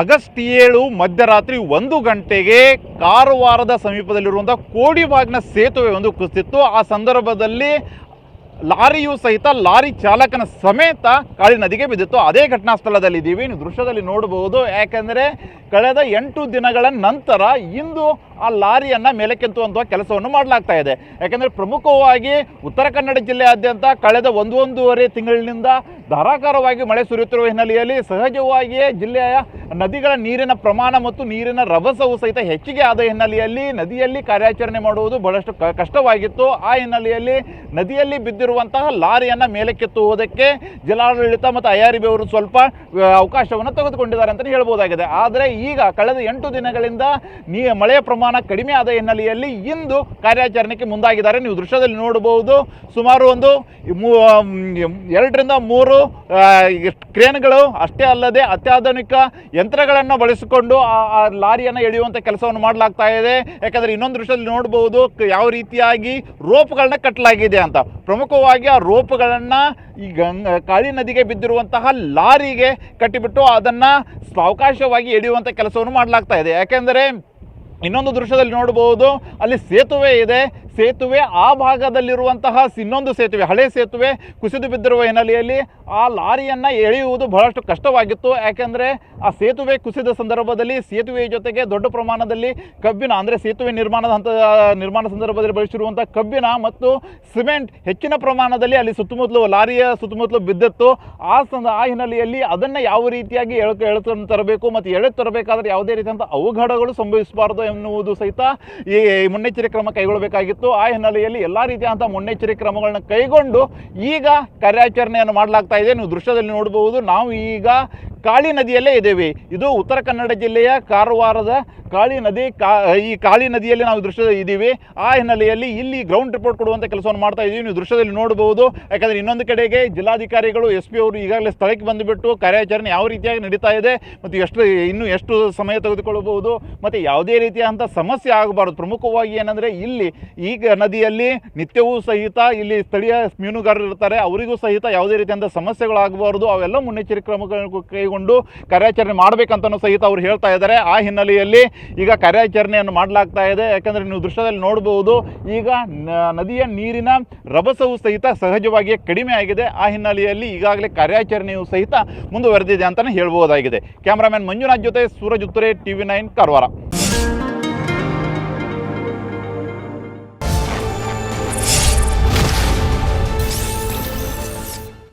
August ಏಳು ಮಧ್ಯರಾತ್ರಿ ಒಂದು ಗಂಟೆಗೆ ಕಾರವಾರದ ಸಮೀಪದಲ್ಲಿರುವಂಥ ಕೋಡಿಬಾಗ್ನ ಸೇತುವೆ ಒಂದು ಕುಸಿತ್ತು ಆ ಸಂದರ್ಭದಲ್ಲಿ ಲಾರಿಯು ಸಹಿತ ಲಾರಿ ಚಾಲಕನ ಸಮೇತ ಕಾಳಿ ನದಿಗೆ ಬಿದ್ದಿತ್ತು. ಅದೇ ಘಟನಾ ಸ್ಥಳದಲ್ಲಿದ್ದೀವಿ ನೀವು ದೃಶ್ಯದಲ್ಲಿ ನೋಡಬಹುದು. ಯಾಕೆಂದರೆ ಕಳೆದ ಎಂಟು ದಿನಗಳ ನಂತರ ಇಂದು ಆ ಲಾರಿಯನ್ನು ಮೇಲಕ್ಕೆತ್ತುವಂತಹ ಕೆಲಸವನ್ನು ಮಾಡಲಾಗ್ತಾ ಇದೆ. ಯಾಕೆಂದರೆ ಪ್ರಮುಖವಾಗಿ ಉತ್ತರ ಕನ್ನಡ ಜಿಲ್ಲೆಯಾದ್ಯಂತ ಕಳೆದ ಒಂದು ಒಂದೂವರೆ ತಿಂಗಳಿನಿಂದ ಧಾರಾಕಾರವಾಗಿ ಮಳೆ ಸುರಿಯುತ್ತಿರುವ ಹಿನ್ನೆಲೆಯಲ್ಲಿ ಸಹಜವಾಗಿಯೇ ಜಿಲ್ಲೆಯ ನದಿಗಳ ನೀರಿನ ಪ್ರಮಾಣ ಮತ್ತು ನೀರಿನ ರಭಸವು ಸಹಿತ ಹೆಚ್ಚಿಗೆ ಆದ ಹಿನ್ನೆಲೆಯಲ್ಲಿ ನದಿಯಲ್ಲಿ ಕಾರ್ಯಾಚರಣೆ ಮಾಡುವುದು ಬಹಳಷ್ಟು ಕಷ್ಟವಾಗಿತ್ತು. ಆ ಹಿನ್ನೆಲೆಯಲ್ಲಿ ನದಿಯಲ್ಲಿ ಬಿದ್ದಿರುವಂತಹ ಲಾರಿಯನ್ನು ಮೇಲಕ್ಕೆತ್ತುವುದಕ್ಕೆ ಜಿಲ್ಲಾಡಳಿತ ಮತ್ತು ಐ ಬಿ ಅವರು ಸ್ವಲ್ಪ ಅವಕಾಶವನ್ನು ತೆಗೆದುಕೊಂಡಿದ್ದಾರೆ ಅಂತಲೇ ಹೇಳ್ಬೋದಾಗಿದೆ. ಆದರೆ ಈಗ ಕಳೆದ ಎಂಟು ದಿನಗಳಿಂದ ನೀ, ಮಳೆಯ ಪ್ರಮಾಣ ಕಡಿಮೆ ಆದ ಹಿನ್ನೆಲೆಯಲ್ಲಿ ಇಂದು ಕಾರ್ಯಾಚರಣೆಗೆ ಮುಂದಾಗಿದ್ದಾರೆ. ನೀವು ದೃಶ್ಯದಲ್ಲಿ ನೋಡಬಹುದು ಸುಮಾರು ಒಂದು ಎರಡರಿಂದ ಮೂರು ಕ್ರೇನ್ಗಳು ಅಷ್ಟೇ ಅಲ್ಲದೆ ಅತ್ಯಾಧುನಿಕ ಯಂತ್ರಗಳನ್ನು ಬಳಸಿಕೊಂಡು ಆ ಲಾರಿಯನ್ನು ಎಳೆಯುವಂಥ ಕೆಲಸವನ್ನು ಮಾಡಲಾಗ್ತಾ ಇದೆ. ಯಾಕಂದರೆ ಇನ್ನೊಂದು ದೃಶ್ಯದಲ್ಲಿ ನೋಡಬಹುದು ಯಾವ ರೀತಿಯಾಗಿ ರೋಪ್ಗಳನ್ನ ಕಟ್ಟಲಾಗಿದೆ ಅಂತ. ಪ್ರಮುಖವಾಗಿ ಆ ರೋಪ್ಗಳನ್ನು ಈ ಗಂಗ, ಕಾಳಿ ನದಿಗೆ ಬಿದ್ದಿರುವಂತಹ ಲಾರಿಗೆ ಕಟ್ಟಿಬಿಟ್ಟು ಅದನ್ನು ಸಾವಕಾಶವಾಗಿ ಎಳೆಯುವಂಥ ಕೆಲಸವನ್ನು ಮಾಡಲಾಗ್ತಾ ಇದೆ. ಯಾಕೆಂದರೆ ಇನ್ನೊಂದು ದೃಶ್ಯದಲ್ಲಿ ನೋಡಬಹುದು, ಅಲ್ಲಿ ಸೇತುವೆ ಇದೆ. ಸೇತುವೆ ಆ ಭಾಗದಲ್ಲಿರುವಂತಹ ಇನ್ನೊಂದು ಸೇತುವೆ, ಹಳೆ ಸೇತುವೆ ಕುಸಿದು ಬಿದ್ದಿರುವ ಹಿನ್ನೆಲೆಯಲ್ಲಿ ಆ ಲಾರಿಯನ್ನು ಎಳೆಯುವುದು ಬಹಳಷ್ಟು ಕಷ್ಟವಾಗಿತ್ತು. ಯಾಕೆಂದರೆ ಆ ಸೇತುವೆ ಕುಸಿದ ಸಂದರ್ಭದಲ್ಲಿ ಸೇತುವೆಯ ಜೊತೆಗೆ ದೊಡ್ಡ ಪ್ರಮಾಣದಲ್ಲಿ ಕಬ್ಬಿನ, ಅಂದರೆ ಸೇತುವೆ ನಿರ್ಮಾಣದ ಹಂತ ನಿರ್ಮಾಣ ಸಂದರ್ಭದಲ್ಲಿ ಬಳಸಿರುವಂಥ ಕಬ್ಬಿನ ಮತ್ತು ಸಿಮೆಂಟ್ ಹೆಚ್ಚಿನ ಪ್ರಮಾಣದಲ್ಲಿ ಅಲ್ಲಿ ಸುತ್ತಮುತ್ತಲು, ಲಾರಿಯ ಸುತ್ತಮುತ್ತಲು ಬಿದ್ದಿತ್ತು. ಆ ಸಂದ, ಆ ಹಿನ್ನೆಲೆಯಲ್ಲಿ ಅದನ್ನು ಯಾವ ರೀತಿಯಾಗಿ ಎಳೆತನ್ನು ತರಬೇಕು ಮತ್ತು ಎಳೆ ತರಬೇಕಾದ್ರೆ ಯಾವುದೇ ರೀತಿಯಂಥ ಅವಘಡಗಳು ಸಂಭವಿಸಬಾರದು ಎನ್ನುವುದು ಸಹಿತ ಈ ಮುನ್ನೆಚ್ಚರಿಕೆ ಕ್ರಮ ಕೈಗೊಳ್ಳಬೇಕಾಗಿತ್ತು. ಆ ಹಿನ್ನೆಲೆಯಲ್ಲಿ ಎಲ್ಲ ರೀತಿಯಾದಂಥ ಮುನ್ನೆಚ್ಚರಿಕೆ ಕ್ರಮಗಳನ್ನು ಕೈಗೊಂಡು ಈಗ ಕಾರ್ಯಾಚರಣೆಯನ್ನು ಮಾಡಲಾಗ್ತಾ ಇದೆ. ನೀವು ದೃಶ್ಯದಲ್ಲಿ ನೋಡಬಹುದು. ನಾವು ಈಗ ಕಾಳಿ ನದಿಯಲ್ಲೇ ಇದ್ದೇವೆ. ಇದು ಉತ್ತರ ಕನ್ನಡ ಜಿಲ್ಲೆಯ ಕಾರವಾರದ ಕಾಳಿ ನದಿ, ಕಾ, ಈ ಕಾಳಿ ನದಿಯಲ್ಲಿ ನಾವು ದೃಶ್ಯದಲ್ಲಿ ಇದ್ದೀವಿ. ಆ ಹಿನ್ನೆಲೆಯಲ್ಲಿ ಇಲ್ಲಿ ಗ್ರೌಂಡ್ ರಿಪೋರ್ಟ್ ಕೊಡುವಂಥ ಕೆಲಸವನ್ನು ಮಾಡ್ತಾ ಇದ್ದೀವಿ. ನೀವು ದೃಶ್ಯದಲ್ಲಿ ನೋಡಬಹುದು. ಯಾಕಂದರೆ ಇನ್ನೊಂದು ಕಡೆಗೆ ಜಿಲ್ಲಾಧಿಕಾರಿಗಳು ಎಸ್ ಪಿ ಅವರು ಈಗಾಗಲೇ ಸ್ಥಳಕ್ಕೆ ಬಂದುಬಿಟ್ಟು ಕಾರ್ಯಾಚರಣೆ ಯಾವ ರೀತಿಯಾಗಿ ನಡೀತಾ ಇದೆ ಮತ್ತು ಎಷ್ಟು, ಇನ್ನೂ ಎಷ್ಟು ಸಮಯ ತೆಗೆದುಕೊಳ್ಳಬಹುದು ಮತ್ತು ಯಾವುದೇ ರೀತಿಯಾದಂಥ ಸಮಸ್ಯೆ ಆಗಬಾರದು. ಪ್ರಮುಖವಾಗಿ ಏನಂದರೆ ಇಲ್ಲಿ ಈಗ ನದಿಯಲ್ಲಿ ನಿತ್ಯವೂ ಸಹಿತ ಇಲ್ಲಿ ಸ್ಥಳೀಯ ಮೀನುಗಾರರು ಇರ್ತಾರೆ. ಅವರಿಗೂ ಸಹಿತ ಯಾವುದೇ ರೀತಿಯಾದಂಥ ಸಮಸ್ಯೆಗಳಾಗಬಾರದು ಅವೆಲ್ಲ ಮುನ್ನೆಚ್ಚರಿಕೆ ಕ್ರಮಗಳನ್ನು ಕೈಗೊಂಡು ಕಾರ್ಯಾಚರಣೆ ಮಾಡಬೇಕಂತನೂ ಸಹಿತ ಅವರು ಹೇಳ್ತಾ ಇದ್ದಾರೆ. ಆ ಹಿನ್ನೆಲೆಯಲ್ಲಿ ಈಗ ಕಾರ್ಯಾಚರಣೆಯನ್ನು ಮಾಡಲಾಗ್ತಾ ಇದೆ. ಯಾಕಂದರೆ ನೀವು ದೃಶ್ಯದಲ್ಲಿ ನೋಡಬಹುದು ಈಗ ನದಿಯ ನೀರಿನ ರಭಸವು ಸಹಿತ ಸಹಜವಾಗಿಯೇ ಕಡಿಮೆ ಆಗಿದೆ. ಆ ಹಿನ್ನೆಲೆಯಲ್ಲಿ ಈಗಾಗಲೇ ಕಾರ್ಯಾಚರಣೆಯು ಸಹಿತ ಮುಂದುವರೆದಿದೆ ಅಂತಲೇ ಹೇಳ್ಬೋದಾಗಿದೆ. ಕ್ಯಾಮ್ರಾಮನ್ ಮಂಜುನಾಥ್ ಜೊತೆ Suraj Uttare T V nine, Karwar.